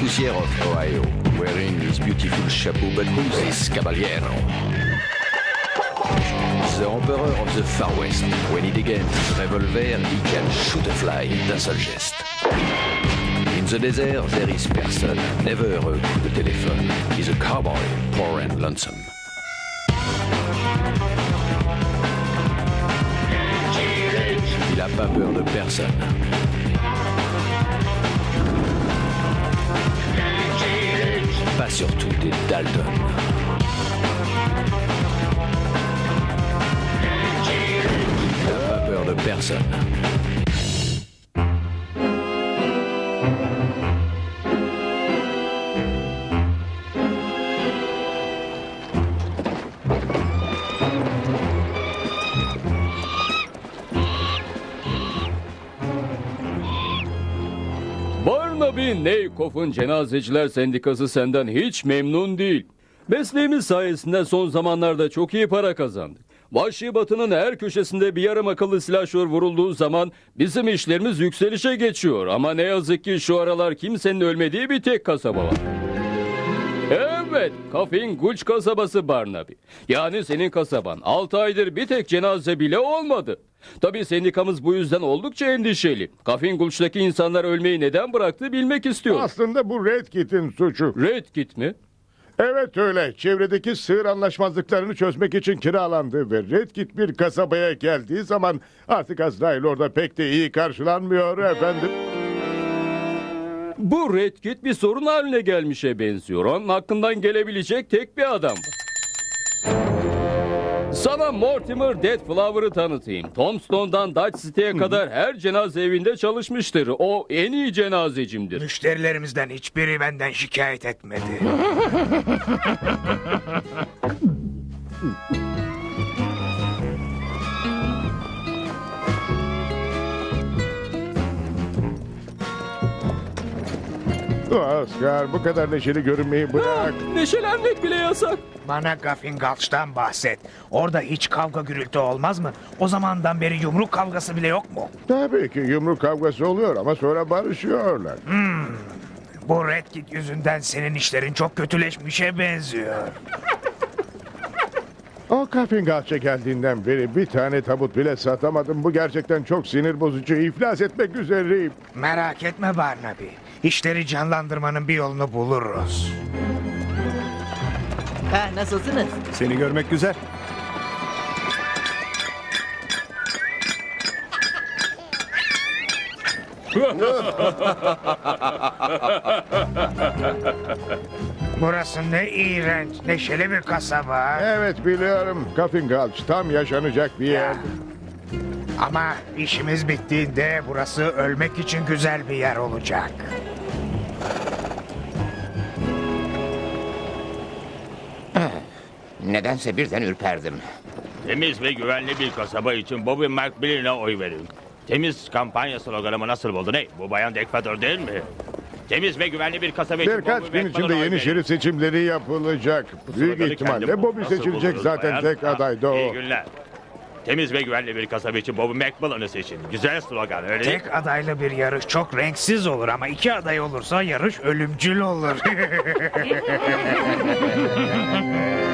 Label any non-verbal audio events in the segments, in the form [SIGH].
poussière of Ohio, wearing his beautiful chapeau. But who's this caballero? The Emperor of the Far West. When he degains his revolver, he can shoot a fly d'un seul geste. In the desert, there is person, never a coup de téléphone. He's a cowboy, poor and lonesome. Il a pas peur de personne. Surtout des Dalton. Il a pas peur de personne. Barnaby Neykoff'un Cenazeciler Sendikası senden hiç memnun değil. Mesleğimiz sayesinde son zamanlarda çok iyi para kazandık. Vahşi Batı'nın her köşesinde bir yarım akıllı silahşör vurulduğu zaman bizim işlerimiz yükselişe geçiyor. Ama ne yazık ki şu aralar kimsenin ölmediği bir tek kasaba var. Evet, Kafin Gulch kasabası Barnaby. Yani senin kasaban. 6 aydır bir tek cenaze bile olmadı. Tabii sendikamız bu yüzden oldukça endişeli. Kafin Gulch'taki insanlar ölmeyi neden bıraktı bilmek istiyor. Aslında bu Red Kit'in suçu. Red Kit mi? Evet öyle. Çevredeki sığır anlaşmazlıklarını çözmek için kiralandı ve Red Kit bir kasabaya geldiği zaman artık Azrail orada pek de iyi karşılanmıyor efendim. Bu Red Kit bir sorun haline gelmişe benziyor. Onun hakkından gelebilecek tek bir adam var. Sana Mortimer Deadflower'ı tanıtayım. Tombstone'dan Dutch City'ye kadar her cenaze evinde çalışmıştır. O en iyi cenazecimdir. Müşterilerimizden hiçbiri benden şikayet etmedi. [LAUGHS] Oscar bu kadar neşeli görünmeyi bırak. [GASPS] Neşelenmek bile yasak. Bana Gaffin Gulch'tan bahset. Orada hiç kavga gürültü olmaz mı? O zamandan beri yumruk kavgası bile yok mu? Tabii ki yumruk kavgası oluyor ama sonra barışıyorlar. Bu Red Kit yüzünden senin işlerin çok kötüleşmişe benziyor. O Kaffingahç'a geldiğinden beri bir tane tabut bile satamadım. Bu gerçekten çok sinir bozucu. İflas etmek üzereyim. Merak etme Barnaby. İşleri canlandırmanın bir yolunu buluruz. Ha, nasılsınız? Seni görmek güzel. Burası ne iğrenç, neşeli bir kasaba. Evet biliyorum. Kaffingahç tam yaşanacak bir yer. Ama işimiz bittiğinde burası ölmek için güzel bir yer olacak. Nedense birden ürperdim. Temiz ve güvenli bir kasaba için Bobby McMillan'a oy verin. Temiz kampanya sloganımı nasıl buldun ey? Bu bayan diktatör değil mi? Temiz ve güvenli bir kasaba için Birkaç Bobby gün McMillan'a içinde oy yeni verin. şerif seçimleri yapılacak. Büyük Sloganı ihtimalle kendim Bobby buldum. Nasıl seçilecek buldunuz zaten bayan? tek Ha, aday da İyi o. günler. Temiz ve güvenli bir kasaba için Bobby McMillan'ı seçin. Güzel slogan öyle değil mi? Tek adaylı bir yarış çok renksiz olur ama iki aday olursa yarış ölümcül olur. [LAUGHS]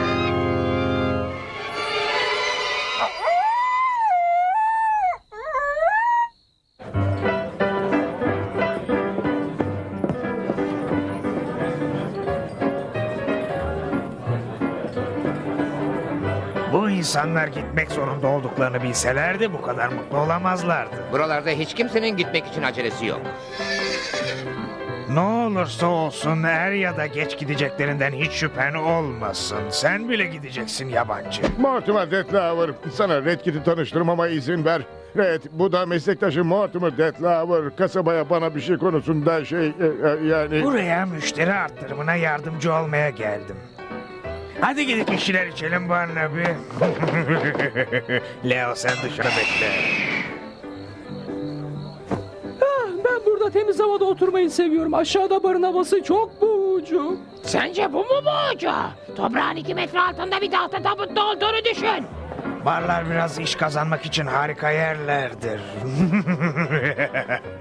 insanlar gitmek zorunda olduklarını bilselerdi bu kadar mutlu olamazlardı. Buralarda hiç kimsenin gitmek için acelesi yok. Ne olursa olsun er ya da geç gideceklerinden hiç şüphen olmasın. Sen bile gideceksin yabancı. Mortimer Detlauer, sana Red Kit'i tanıştırmama izin ver. Red, bu da meslektaşım Mortimer Detlauer. Kasabaya bana bir şey konusunda şey, e, e, yani... Buraya müşteri arttırımına yardımcı olmaya geldim. Hadi gidip bir şeyler içelim Barnaby. [LAUGHS] Leo sen dışarı bekle. Ben burada temiz havada oturmayı seviyorum. Aşağıda barın havası çok boğucu. Sence bu mu boğucu? Toprağın iki metre altında bir tahta tabutta olduğunu düşün. Barlar biraz iş kazanmak için harika yerlerdir. [LAUGHS]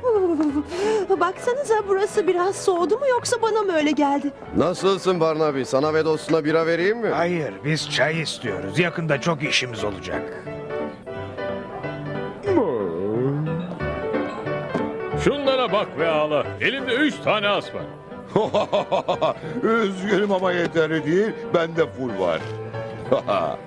[LAUGHS] Baksanıza burası biraz soğudu mu yoksa bana mı öyle geldi? Nasılsın Barnaby? Sana ve dostuna bira vereyim mi? Hayır, biz çay istiyoruz. Yakında çok işimiz olacak. Şunlara bak ve ağla. Elimde üç tane as var. [LAUGHS] Üzgünüm ama yeterli değil. Bende full var. [LAUGHS]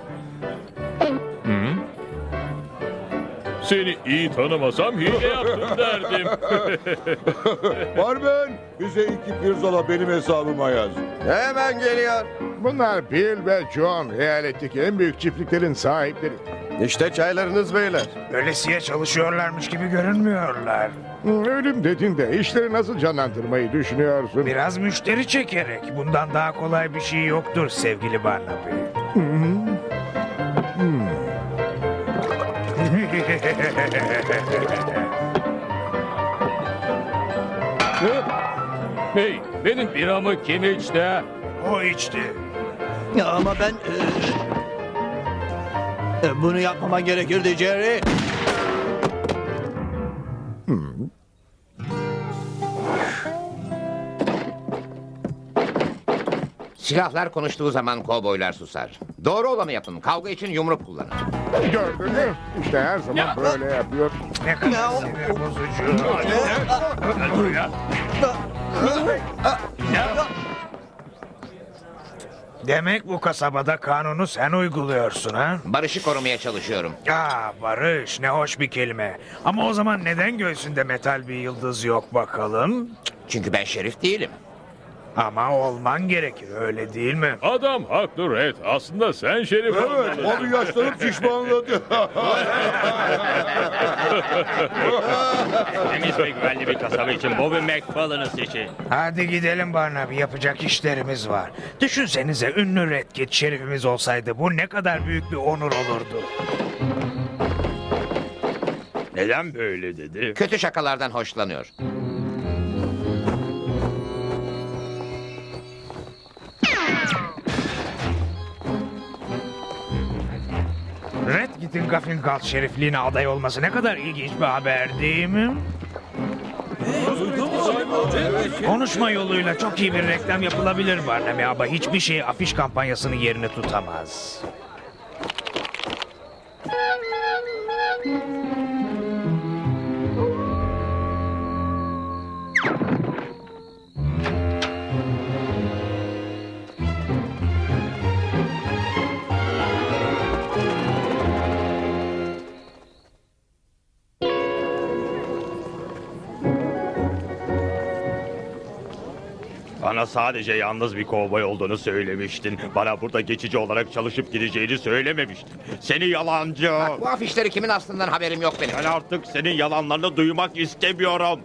Seni iyi tanımasam hile yaptım derdim. [LAUGHS] Barben bize iki pirzola benim hesabıma yaz. Hemen geliyor. Bunlar Bill ve John eyaletteki en büyük çiftliklerin sahipleri. İşte çaylarınız beyler. Öylesiye çalışıyorlarmış gibi görünmüyorlar. Hı, Ölüm dediğinde işleri nasıl canlandırmayı düşünüyorsun? Biraz müşteri çekerek. Bundan daha kolay bir şey yoktur sevgili Barnaby. [LAUGHS] hey, benim biramı kim içti? o içti. Ya ama ben... e, e, bunu yapmaman gerekirdi Jerry. Silahlar konuştuğu zaman kovboylar susar. Doğru olanı yapın. Kavga için yumruk kullanın. Gördün mü? İşte her zaman böyle yapıyor. Ne kadar sinir bozucu. Demek bu kasabada kanunu sen uyguluyorsun ha? Barışı korumaya çalışıyorum. Aa barış ne hoş bir kelime. Ama o zaman neden göğsünde metal bir yıldız yok bakalım? Çünkü ben şerif değilim. Ama olman gerekir öyle değil mi? Adam haklı Red. Aslında sen şerif Evet, onu yaşlanıp şişmanladı. [LAUGHS] Temiz ve güvenli bir kasaba için Bobby McFarlane'ı seçin. Hadi gidelim Barnaby yapacak işlerimiz var. Düşünsenize ünlü Red Kit şerifimiz olsaydı bu ne kadar büyük bir onur olurdu. Neden böyle dedi? Kötü şakalardan hoşlanıyor. Red Kit'in Gaffingal şerifliğine aday olması ne kadar ilginç bir haber değil mi? Konuşma yoluyla çok iyi bir reklam yapılabilir Barnaby ama hiçbir şey afiş kampanyasının yerini tutamaz. Bana sadece yalnız bir kovboy olduğunu söylemiştin. Bana burada geçici olarak çalışıp gideceğini söylememiştin. Seni yalancı. Bu afişleri kimin aslından haberim yok benim. Ben artık senin yalanlarını duymak istemiyorum.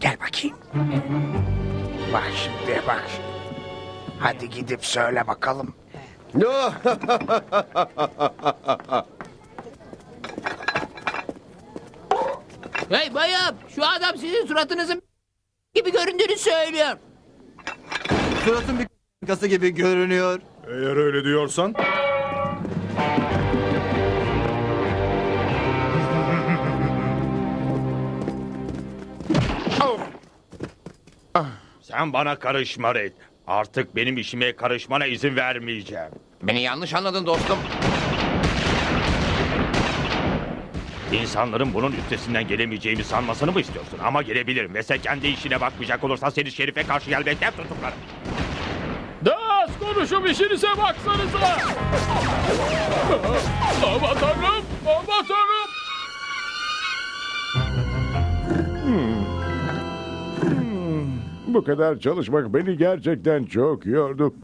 Gel bakayım. Bak şimdi bak. Hadi gidip söyle bakalım. [LAUGHS] [LAUGHS] Hey bayım şu adam sizin suratınızın gibi göründüğünü söylüyor. Suratın bir kası gibi görünüyor. Eğer öyle diyorsan. Sen bana karışma Red. Artık benim işime karışmana izin vermeyeceğim. Beni yanlış anladın dostum. İnsanların bunun üstesinden gelemeyeceğimi sanmasını mı istiyorsun? Ama gelebilirim ve sen kendi işine bakmayacak olursan seni şerife karşı gelmekten tutuklarım. Az konuşup işinize baksanıza. Aman tanrım, aman tanrım. Bu kadar çalışmak beni gerçekten çok yordu.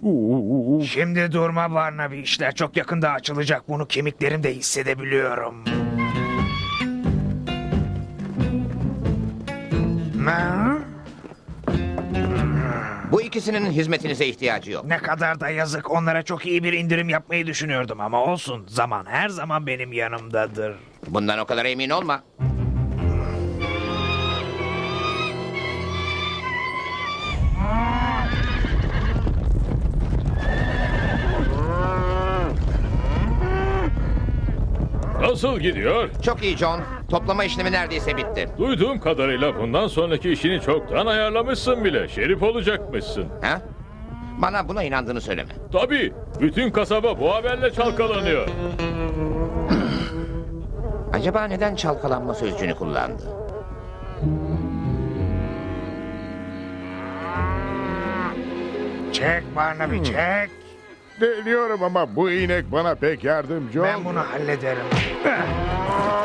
Şimdi durma Barnaby işler çok yakında açılacak bunu kemiklerimde hissedebiliyorum. Bu ikisinin hizmetinize ihtiyacı yok. Ne kadar da yazık onlara çok iyi bir indirim yapmayı düşünüyordum ama olsun zaman her zaman benim yanımdadır. Bundan o kadar emin olma. Nasıl gidiyor? Çok iyi John. Toplama işlemi neredeyse bitti. Duyduğum kadarıyla bundan sonraki işini çoktan ayarlamışsın bile. Şerif olacakmışsın. Ha? Bana buna inandığını söyleme. Tabii. Bütün kasaba bu haberle çalkalanıyor. Acaba neden çalkalanma sözcüğünü kullandı? Çek Barnaby çek. Deniyorum ama bu inek bana pek yardımcı Ben olmuyor. bunu hallederim. [LAUGHS]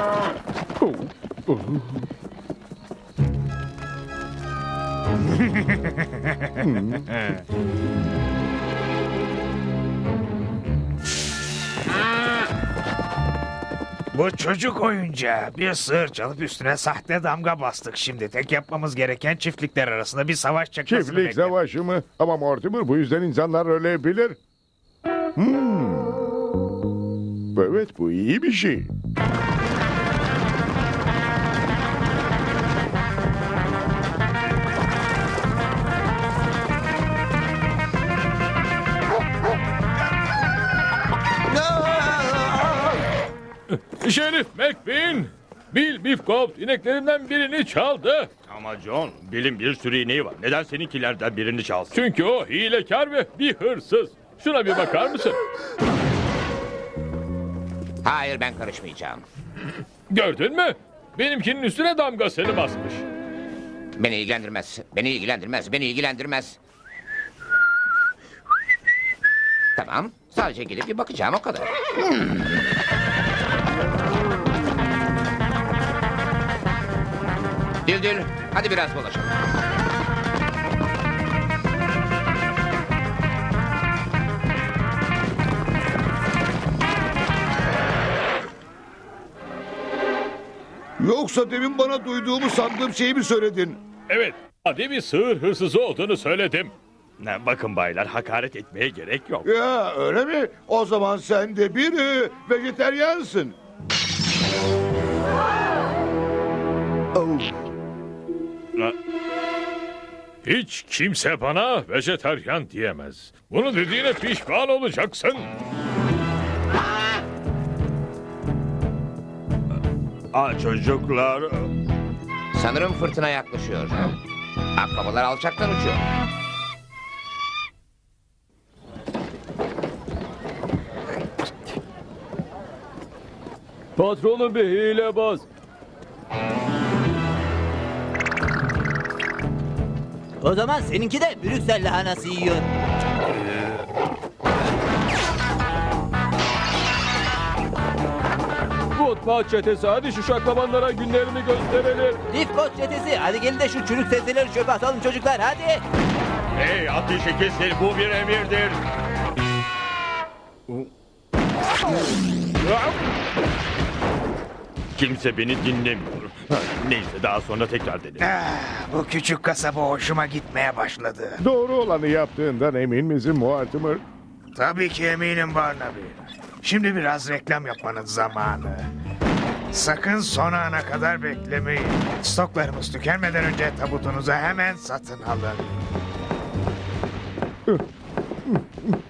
Bu çocuk oyuncağı. Bir sığır çalıp üstüne sahte damga bastık şimdi. Tek yapmamız gereken çiftlikler arasında bir savaş çıkmasını Çiftlik beklemek. savaşı mı? Ama Mortimer bu yüzden insanlar ölebilir. Hmm. Evet bu iyi bir şey. Şerif McBean! Bill Bifkopt ineklerimden birini çaldı. Ama John, Bill'in bir sürü ineği var. Neden seninkilerden birini çalsın? Çünkü o hilekar ve bir hırsız. Şuna bir bakar mısın? Hayır ben karışmayacağım. Gördün mü? Benimkinin üstüne damgasını basmış. Beni ilgilendirmez. Beni ilgilendirmez. Beni ilgilendirmez. Tamam. Sadece gidip bir bakacağım o kadar. Düldül, hadi biraz dolaşalım. Yoksa demin bana duyduğumu sandığım şeyi mi söyledin? Evet, hadi bir sığır hırsızı olduğunu söyledim. Ne, bakın baylar, hakaret etmeye gerek yok. Ya öyle mi? O zaman sen de bir e, vejeteryansın. Hiç kimse bana vejeteryan diyemez. Bunu dediğine pişman olacaksın. Aa, çocuklar... Sanırım fırtına yaklaşıyor. Akbabalar alçaktan uçuyor. Patronun bir hilebaz. O zaman seninki de Brüksel lahanası yiyor. Futbol çetesi hadi şu şaklabanlara günlerini gösterelim. Difkot çetesi. Hadi gelin de şu çürük sebzeleri çöpe atalım çocuklar hadi. Hey ateşi kesin, bu bir emirdir. Kimse beni dinlemiyor. Neyse daha sonra tekrar denerim. Ah, bu küçük kasaba hoşuma gitmeye başladı. Doğru olanı yaptığından emin misin Mortimer? Tabii ki eminim Barnaby. Şimdi biraz reklam yapmanın zamanı. Sakın son ana kadar beklemeyin. Stoklarımız tükenmeden önce tabutunuzu hemen satın alın.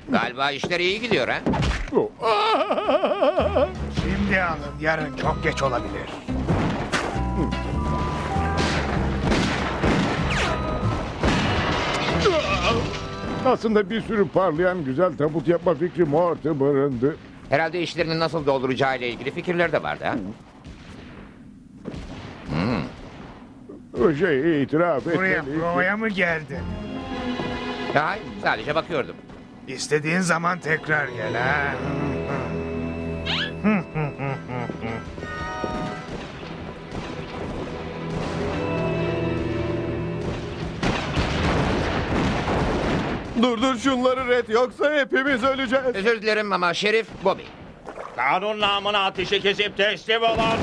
Galiba işler iyi gidiyor ha. [LAUGHS] Şimdi alın, yarın çok geç olabilir. Aslında bir sürü parlayan güzel tabut yapma fikri Mortimer'ındı. Herhalde işlerini nasıl dolduracağı ile ilgili fikirleri de vardı ha. O şey itiraf Buraya etmeliyim. provaya mı geldin? Hayır, sadece bakıyordum. İstediğin zaman tekrar gel ha. Durdur şunları Red yoksa hepimiz öleceğiz. Özür dilerim ama Şerif Bobby. Kanun namına ateşi kesip teslim olun.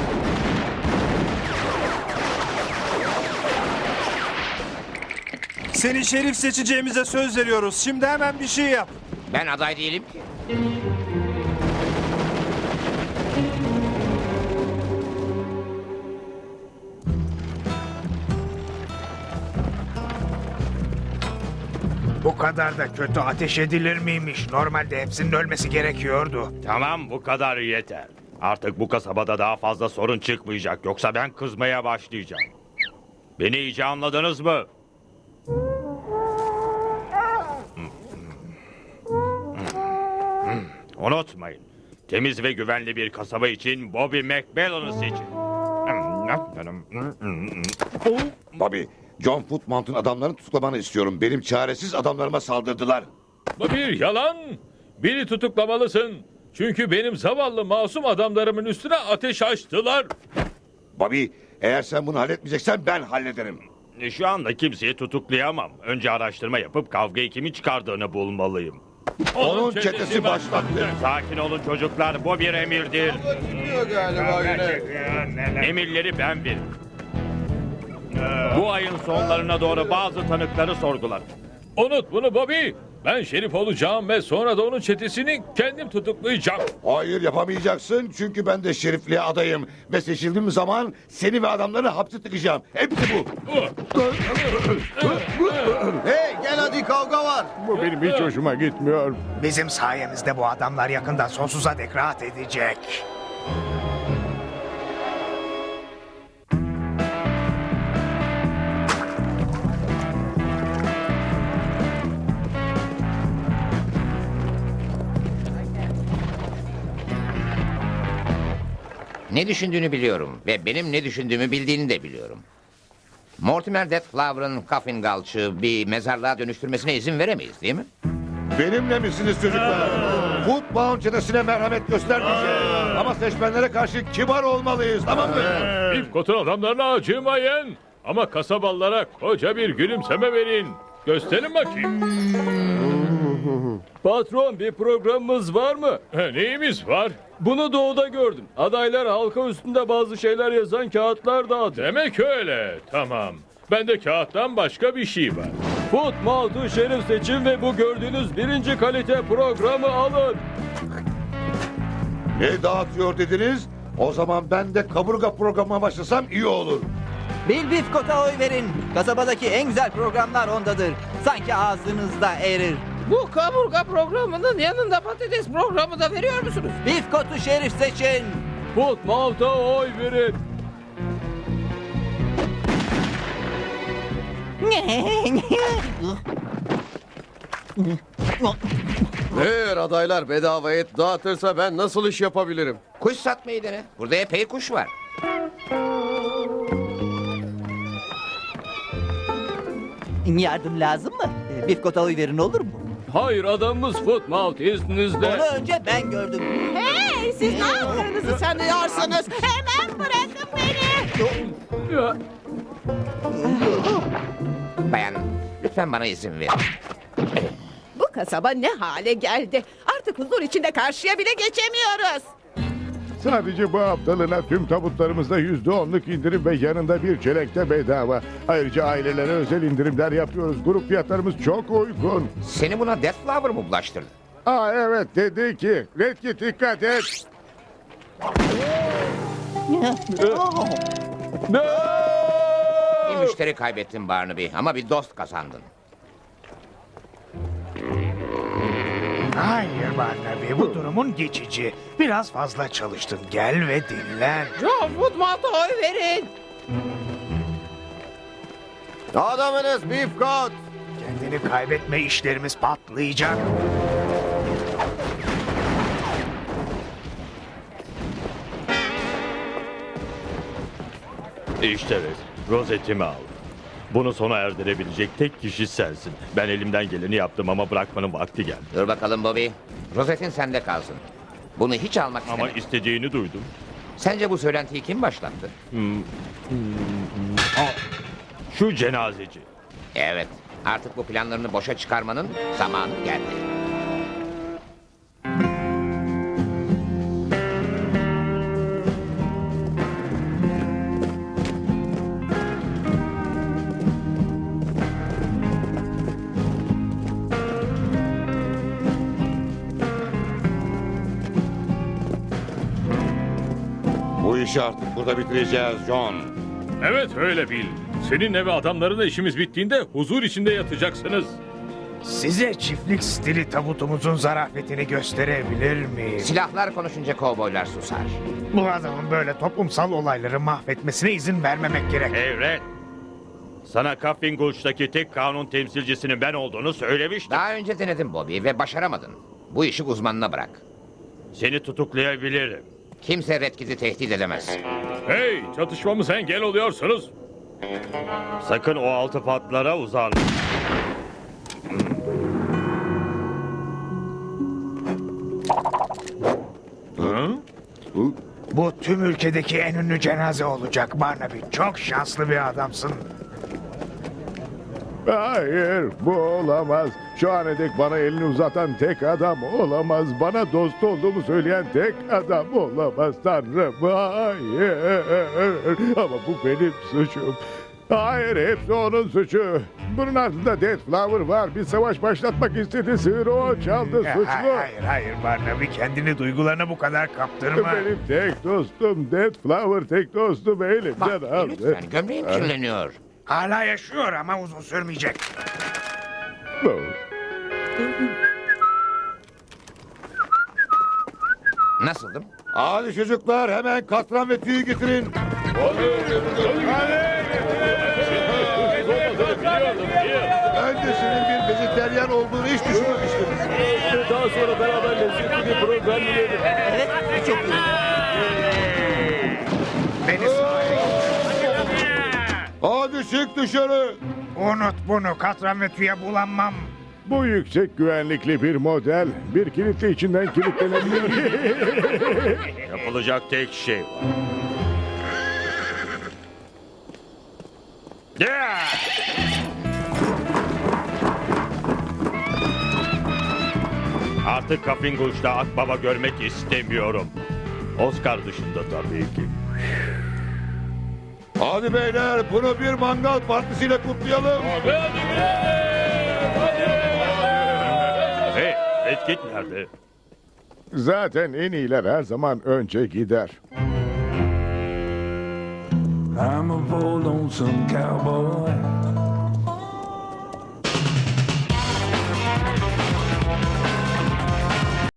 Seni şerif seçeceğimize söz veriyoruz. Şimdi hemen bir şey yap. Ben aday değilim ki. Kadar da kötü ateş edilir miymiş? Normalde hepsinin ölmesi gerekiyordu. Tamam bu kadar yeter. Artık bu kasabada daha fazla sorun çıkmayacak. Yoksa ben kızmaya başlayacağım. Beni iyice anladınız mı? Unutmayın. Temiz ve güvenli bir kasaba için Bobby McMillan'ı seçin. Bobby, John Footmount'un adamlarını tutuklamanı istiyorum. Benim çaresiz adamlarıma saldırdılar. Bu bir yalan. Beni tutuklamalısın. Çünkü benim zavallı masum adamlarımın üstüne ateş açtılar. Bobby, eğer sen bunu halletmeyeceksen ben hallederim. Şu anda kimseyi tutuklayamam. Önce araştırma yapıp kavgayı kimin çıkardığını bulmalıyım. Onun çetesi başlattı. Sakin olun çocuklar. Bu bir emirdir. Emirleri ben veririm. Bu ayın sonlarına doğru bazı tanıkları sorgular. Unut bunu Bobby. Ben şerif olacağım ve sonra da onun çetesini kendim tutuklayacağım. Hayır yapamayacaksın çünkü ben de şerifliğe adayım. Ve seçildiğim zaman seni ve adamlarını hapse tıkacağım. Hepsi bu. Hey gel hadi kavga var. Bu benim hiç hoşuma gitmiyor. Bizim sayemizde bu adamlar yakında sonsuza dek rahat edecek. Ne düşündüğünü biliyorum ve benim ne düşündüğümü bildiğini de biliyorum. Mortimer Deathflower'ın Coffin Gulch'ı bir mezarlığa dönüştürmesine izin veremeyiz değil mi? Benimle misiniz çocuklar? Footbound çetesine merhamet göstermeyeceğiz. Ama seçmenlere karşı kibar olmalıyız tamam mı? Pifkot'un adamlarına acımayın. Ama kasabalılara koca bir gülümseme verin. Gösterin bakayım. Patron bir programımız var mı? He, Neyimiz var? Bunu doğuda gördüm. Adaylar halka üstünde bazı şeyler yazan kağıtlar dağıtıyor. Demek öyle. Tamam. Bende kağıttan başka bir şey var. Footmouth'u şerif seçin ve bu gördüğünüz birinci kalite programı alın. Ne dağıtıyor dediniz? O zaman ben de kaburga programına başlasam iyi olur. Bill Bifkot'a oy verin. Kasabadaki en güzel programlar ondadır. Sanki ağzınızda erir. Bu kaburga programının yanında patates programı da veriyor musunuz? Bifkot'u şerif seçin. Footmouth'a oy verin. Eğer adaylar bedava et dağıtırsa ben nasıl iş yapabilirim? Kuş satmayı dene. Burada epey kuş var. Yardım lazım mı? Ee, Bifkot'a oy verin olur mu? Hayır adamımız Footmouth izninizle. Onu önce ben gördüm. Hey siz ne yaptığınızı sanıyorsunuz? Hemen bırakın beni. Ya, Bayan lütfen bana izin verin. Bu kasaba ne hale geldi? Artık huzur içinde karşıya bile geçemiyoruz. Sadece bu haftalığına tüm tabutlarımızda yüzde onluk indirim ve yanında bir çelekte bedava. Ayrıca ailelere özel indirimler yapıyoruz. Grup fiyatlarımız çok uygun. Seni buna Deathflower mı bulaştırdı? Aa evet dedi ki. Redkit dikkat et. Bir müşteri kaybettin Barnaby ama bir dost kazandın. Hayır Barnaby bu durumun geçici. Biraz fazla çalıştın. Gel ve dinlen. John Footmouth'a oy verin. Adamınız Bifkot. Kendini kaybetme işlerimiz patlayacak. İşte Red, rozetimi al. Bunu sona erdirebilecek tek kişi sensin. Ben elimden geleni yaptım ama bırakmanın vakti geldi. Dur bakalım Bobby. Rozetin sende kalsın. Bunu hiç almak Ama istemedim. istediğini duydum. Sence bu söylentiyi kim başlattı? Şu cenazeci. Evet. Artık bu planlarını boşa çıkarmanın zamanı geldi. İşi artık burada bitireceğiz John. Evet öyle bil. Seninle ve adamlarınla işimiz bittiğinde huzur içinde yatacaksınız. Size çiftlik stili tabutumuzun zarafetini gösterebilir miyim? Silahlar konuşunca kovboylar susar. Bu adamın böyle toplumsal olayları mahvetmesine izin vermemek gerek. Hey Red. Sana Coffin Gulch'taki tek kanun temsilcisinin ben olduğunu söylemiştim. Daha önce denedim Bobby ve başaramadın. Bu işi uzmanına bırak. Seni tutuklayabilirim. Kimse Redkit'i tehdit edemez. Hey çatışmamıza engel oluyorsunuz. Sakın o altı patlara uzanma. Bu tüm ülkedeki en ünlü cenaze olacak Barnaby. Çok şanslı bir adamsın. Hayır bu olamaz. Şu ana dek bana elini uzatan tek adam olamaz. Bana dost olduğumu söyleyen tek adam olamaz Tanrım. Hayır. Ama bu benim suçum. Hayır hepsi onun suçu. Bunun ardında Death Flower var. Bir savaş başlatmak istedi. Sığır o çaldı Ya, [LAUGHS] suçlu. Hayır, hayır, hayır Barnaby. Kendini duygularına bu kadar kaptırma. Benim tek dostum Death Flower tek dostum elimden Bak aldı. lütfen gömleğim kirleniyor. Hala yaşıyor ama uzun sürmeyecek. Bu. Nasıldım? Hadi çocuklar hemen katran ve tüyü getirin. Ben de senin bir vejeteryan olduğunu hiç düşünmemiştim. Daha sonra beraber lezzetli bir program yiyelim. Evet, çok iyi. Beni Hadi çık dışarı. Unut bunu. Katran ve tüye bulanmam. Bu yüksek güvenlikli bir model. Bir kilitle içinden kilitlenebilir. [LAUGHS] Yapılacak tek şey var. Ya! Artık Coffin Gulch'ta Akbaba görmek istemiyorum. Oscar dışında tabii ki. Hadi beyler bunu bir mangal partisiyle kutlayalım. Hey, Redkit nerede? Zaten en iyiler her zaman önce gider. I'm a lonesome cowboy